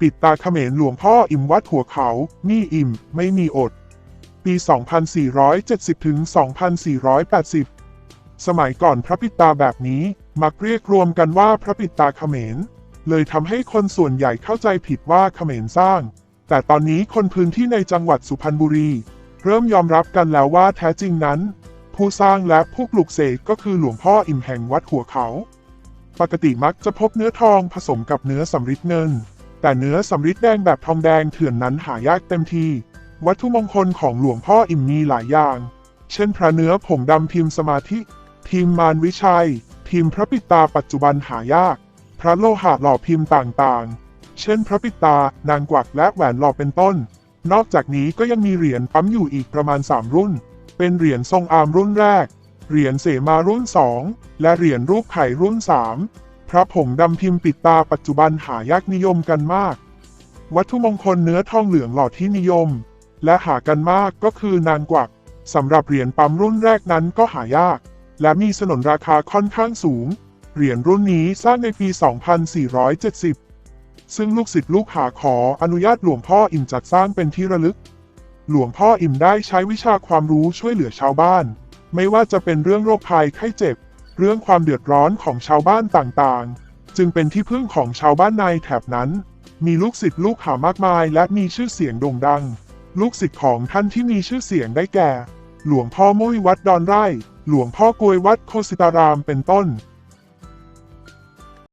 ปิดตาเขมรหลวงพ่ออิ่มวัดหัวเขามีอิ่ม ไม่มีอด ปี 2470 ถึง 2480 สมัยก่อนพระปิดตาแบบนี้ มักเรียกรวมกันว่าพระปิดตาเขมร เลยทำให้คนส่วนใหญ่เข้าใจผิดว่าเขมรสร้าง แต่ตอนนี้คนพื้นที่ในจังหวัดสุพรรณบุรี เริ่มยอมรับกันแล้วว่าแท้จริงนั้น ผู้สร้างและผู้ปลุกเสกก็คือหลวงพ่ออิ่มแห่งวัดหัวเขา ปกติมักจะพบเนื้อทองผสมกับเนื้อสำริดเงิน แต่เนื้อสำริดแดงแบบทองแดงเถื่อนนั้นหายากเต็มที วัตถุมงคลของหลวงพ่ออิมมีหลายอย่าง เช่นพระเนื้อผงดำพิมพ์สมาธิ พิมพ์มารวิชัย พิมพ์พระปิตาปัจจุบันหายาก พระโลหะหล่อพิมพ์ต่างๆ เช่นพระปิตานางกวักและแหวนหล่อเป็นต้น นอกจากนี้ก็ยังมีเหรียญปั๊มอยู่อีกประมาณ 3 รุ่น เป็นเหรียญทรงอามรุ่นแรก เหรียญเสมารุ่น 2 และเหรียญรูปไข่รุ่น 3 พระผงดำพิมพ์ปิดตาปัจจุบันหายากนิยมกันมาก วัตถุมงคลเนื้อทองเหลืองหล่อที่นิยม และหากันมากก็คือนางกวักสำหรับเหรียญปั๊มรุ่นแรกนั้นก็หายาก และมีสนนราคาค่อนข้างสูง เหรียญรุ่นนี้สร้างในปี 2470 ซึ่งลูกศิษย์ลูกหาขออนุญาตหลวงพ่ออิ่มจัดสร้างเป็นที่ระลึก หลวงพ่ออิ่มได้ใช้วิชาความรู้ช่วยเหลือชาวบ้าน ไม่ว่าจะเป็นเรื่องโรคภัยไข้เจ็บ เรื่องความเดือดร้อนของชาวบ้านต่างๆ จึงเป็นที่พึ่งของชาวบ้านในแถบนั้น มีลูกศิษย์ลูกหามากมายและมีชื่อเสียงโด่งดัง ลูกศิษย์ของท่านที่มีชื่อเสียงได้แก่ หลวงพ่อมุ้ยวัดดอนไร่ หลวงพ่อกวยวัดโคสิตารามเป็นต้น